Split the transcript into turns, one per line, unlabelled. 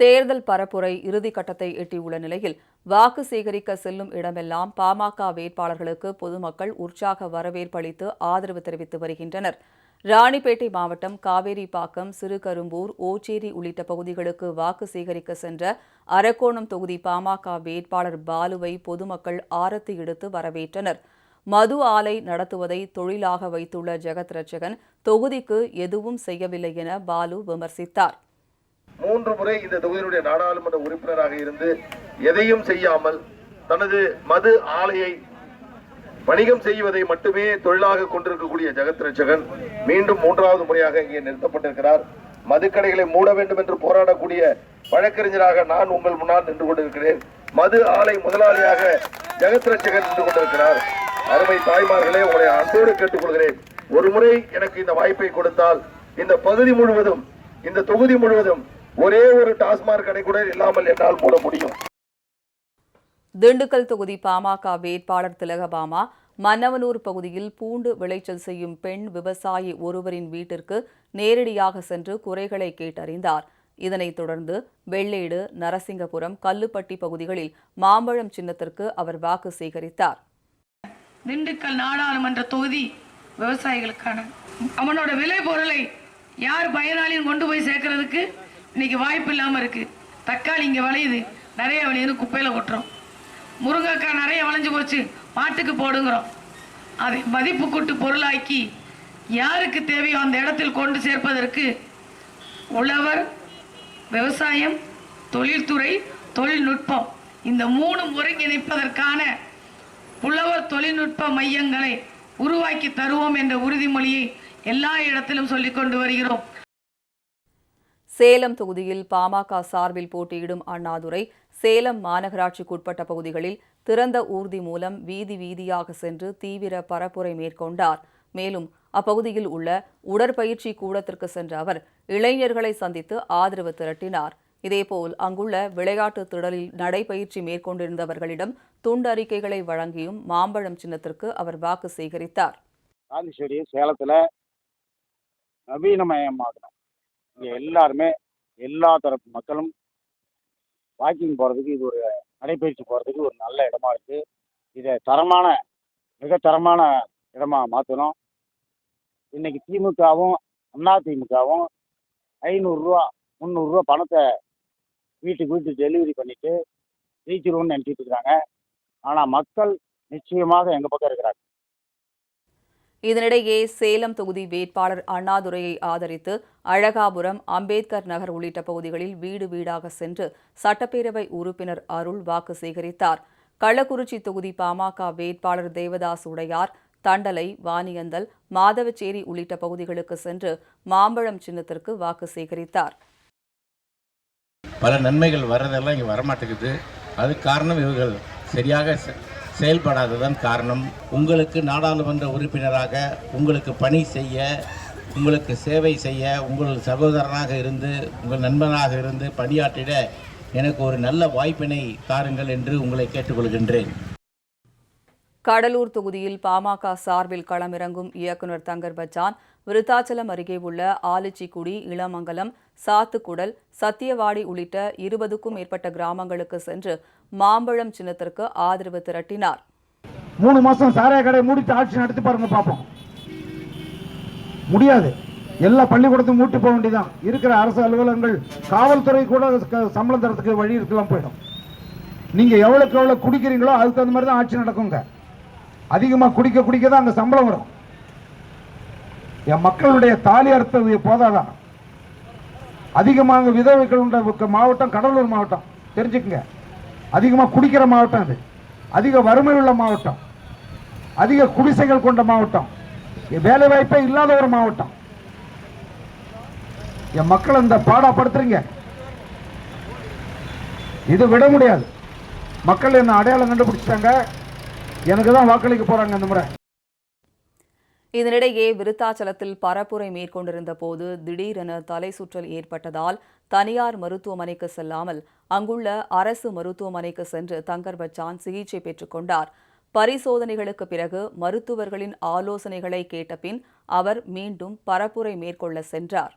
தேர்தல் பரப்புரை இறுதிக்கட்டத்தை எட்டியுள்ள நிலையில் வாக்கு சேகரிக்க செல்லும் இடமெல்லாம் பாமக வேட்பாளர்களுக்கு பொதுமக்கள் உற்சாக வரவேற்பு அளித்து ஆதரவு தெரிவித்து வருகின்றனர். ராணிப்பேட்டை மாவட்டம் காவேரிப்பாக்கம் சிறுகரும்பூர் ஓச்சேரி உள்ளிட்ட பகுதிகளுக்கு வாக்கு சேகரிக்க சென்ற அரக்கோணம் தொகுதி பாமக வேட்பாளர் பாலுவை பொதுமக்கள் ஆரத்தி எடுத்து வரவேற்றனர். மது ஆலை நடத்துவதை தொழிலாக வைத்துள்ள ஜெகத் ரட்சகன் தொகுதிக்கு எதுவும் செய்யவில்லை என பாலு விமர்சித்தார்.
மூன்று முறை இந்த தொகுதியினுடைய நாடாளுமன்ற உறுப்பினராக இருந்து எதையும் செய்யாமல் தனது மது ஆலையை வணிகம் செய்வதை மட்டுமே தொழிலாக கொண்டிருக்கக்கூடிய ஜெகத் ரட்சகன் மீண்டும் மூன்றாவது முறையாக இங்கே நிறுத்தப்பட்டிருக்கிறார். மதுக்கடைகளை மூட வேண்டும் என்று போராடக்கூடிய வழக்கறிஞராக நான் உங்கள் முன்னால் நின்று கொண்டிருக்கிறேன். மது ஆலை முதலாளியாக ஜெகத் ரட்சகன் நின்று கொண்டிருக்கிறார். அருமை தாய்மார்களே உங்களை அன்போடு கேட்டுக்கொள்கிறேன். ஒரு முறை எனக்கு இந்த வாய்ப்பை கொடுத்தால் இந்த பகுதி முழுவதும் இந்த தொகுதி முழுவதும் ஒரே ஒரு டாஸ்மாக் கடை கூட இல்லாமல் என்னால் மூட முடியும்.
திண்டுக்கல் தொகுதி பாமக வேட்பாளர் திலகபாமா மன்னவனூர் பகுதியில் பூண்டு விளைச்சல் செய்யும் பெண் விவசாயி ஒருவரின் வீட்டிற்கு நேரடியாக சென்று குறைகளை கேட்டறிந்தார். இதனைத் தொடர்ந்து வெள்ளேடு நரசிங்கபுரம் கல்லுப்பட்டி பகுதிகளில் மாம்பழம் சின்னத்திற்கு அவர் வாக்கு சேகரித்தார்.
திண்டுக்கல் நாடாளுமன்ற தொகுதி விவசாயிகளுக்கான. அவனோட விளை பொருளை யார் பயனாளியும் கொண்டு போய் சேர்க்கறதுக்கு இன்னைக்கு வாய்ப்பு இல்லாமல் இருக்கு. தக்காளி இங்கே விளையுது. நிறைய விளையுது. குப்பையில் கொட்டுறோம். முருங்கைக்காய் நிறைய விளைஞ்சு போச்சு. மாட்டுக்கு போடுங்கிறோம். அதை மதிப்பு கூட்டு பொருளாக்கி யாருக்கு தேவையோ அந்த இடத்தில் கொண்டு சேர்ப்பதற்கு உழவர் விவசாயம் தொழில்துறை தொழில்நுட்பம் இந்த மூணு ஒருங்கிணைப்பதற்கான உழவர் தொழில்நுட்ப மையங்களை உருவாக்கி தருவோம் என்ற உறுதிமொழியை எல்லா இடத்திலும் சொல்லிக் கொண்டு வருகிறோம்.
சேலம் தொகுதியில் பாமக சார்பில் போட்டியிடும் அண்ணாதுரை சேலம் மாநகராட்சிக்குட்பட்ட பகுதிகளில் திறந்த ஊர்தி மூலம் வீதி வீதியாக சென்று தீவிர பரப்புரை மேற்கொண்டார். மேலும் அப்பகுதியில் உள்ள உடற்பயிற்சி கூடத்திற்கு சென்ற அவர் இளைஞர்களை சந்தித்து ஆதரவு திரட்டினார். இதேபோல் அங்குள்ள விளையாட்டு திடலில் நடைபயிற்சி மேற்கொண்டிருந்தவர்களிடம் துண்டறிக்கைகளை வழங்கியும் மாம்பழம் சின்னத்திற்கு அவர் வாக்கு சேகரித்தார்.
காந்தி ஸ்டேடியம் சேலத்தில் நவீனமயமாகணும் இங்கே எல்லாருமே எல்லா தரப்பு மக்களும் வாக்கிங் போகிறதுக்கு இது ஒரு நடைபயிற்சி போகிறதுக்கு ஒரு நல்ல இடமா இருக்குது இதை தரமான மிக தரமான இடமா மாற்றணும் இன்னைக்கு திமுகவும் அண்ணா திமுகவும் ஐநூறுரூவா முந்நூறுரூவா பணத்தை வீட்டுக்கு வீட்டுக்கு டெலிவரி பண்ணிட்டு ஜெயிச்சிருவோம்னு நினச்சிட்டு இருக்காங்க. ஆனால் மக்கள் நிச்சயமாக எங்கள் பக்கம் இருக்கிறாங்க.
இதனிடையே சேலம் தொகுதி வேட்பாளர் அண்ணாதுரையை ஆதரித்து அழகாபுரம் அம்பேத்கர் நகர் உள்ளிட்ட பகுதிகளில் வீடு வீடாக சென்று சட்டப்பேரவை உறுப்பினர் அருள் வாக்கு சேகரித்தார். கள்ளக்குறிச்சி தொகுதி பாமக வேட்பாளர் தேவதாஸ் உடையார் தண்டலை வாணியந்தல் மாதவச்சேரி உள்ளிட்ட பகுதிகளுக்கு சென்று மாம்பழம் சின்னத்திற்கு வாக்கு சேகரித்தார்.
பல நன்மைகள் வர்றதெல்லாம் இங்கே வரமாட்டேங்குது. அது காரணம் இவர்கள். சரியாக செயல்படாததன் காரணம் உங்களுக்கு நாடாளுமன்ற உறுப்பினராக உங்களுக்கு பணி செய்ய உங்களுக்கு சேவை செய்ய உங்கள் சகோதரனாக இருந்து உங்கள் நண்பனாக இருந்து பணியாற்றிட எனக்கு ஒரு நல்ல வாய்ப்பினை தாருங்கள் என்று உங்களை கேட்டுக்கொள்கின்றேன்.
கடலூர் தொகுதியில் பாமக சார்பில் களமிறங்கும் இயக்குநர் தங்கர் பச்சான் விருத்தாச்சலம் அருகே உள்ள ஆலிச்சிக்குடி இளமங்கலம் சாத்துக்குடல் சத்தியவாடி உள்ளிட்ட இருபதுக்கும் மேற்பட்ட கிராமங்களுக்கு சென்று மாம்பழம் சின்னத்திற்கு ஆதரவு திரட்டினார்.
மூணு மாசம் சாராய கடை மூடிட்டு ஆட்சி நடத்தி பாருங்க பார்ப்போம் முடியாது. எல்லா பள்ளிக்கூடத்தையும் மூட்டி போக வேண்டியதான் இருக்கிற அரசு அலுவலகங்கள் காவல்துறை கூட சம்பளம் தரத்துக்கு வழி இருக்கலாம் போயிடும். நீங்க எவ்வளவுக்கு எவ்வளவு குடிக்கிறீங்களோ அதுக்கு தகுந்த மாதிரி தான் ஆட்சி நடக்குங்க. அதிகமாக குடிக்க குடிக்க தான் அந்த சம்பளம் வரும். என் மக்களுடைய தாலி அறுத்தது போதாதான் அதிகமாக விதவைகள் உண்ட மாவட்டம் கடலூர் மாவட்டம். தெரிஞ்சுக்குங்க. அதிகமாக குடிக்கிற மாவட்டம் அது. அதிக வறுமை உள்ள மாவட்டம். அதிக குடிசைகள் கொண்ட மாவட்டம். வேலை வாய்ப்பே இல்லாத ஒரு மாவட்டம். என் மக்கள் இந்த பாடாப்படுத்துறீங்க. இதை விட முடியாது. மக்கள் என்ன அடையாளம் கண்டுபிடிச்சிட்டாங்க? எனக்கு தான் வாக்களிக்க போறாங்க இந்த முறை.
இதனிடையே விருத்தாச்சலத்தில் பரப்புரை மேற்கொண்டிருந்த போது திடீரென தலை சுற்றல் ஏற்பட்டதால் தனியார் மருத்துவமனைக்கு செல்லாமல் அங்குள்ள அரசு மருத்துவமனைக்கு சென்று தங்கர் பச்சான் சிகிச்சை பெற்றுக்கொண்டார் பரிசோதனைகளுக்கு பிறகு மருத்துவர்களின் ஆலோசனைகளை கேட்டபின் அவர் மீண்டும் பரப்புரை மேற்கொள்ள சென்றார்.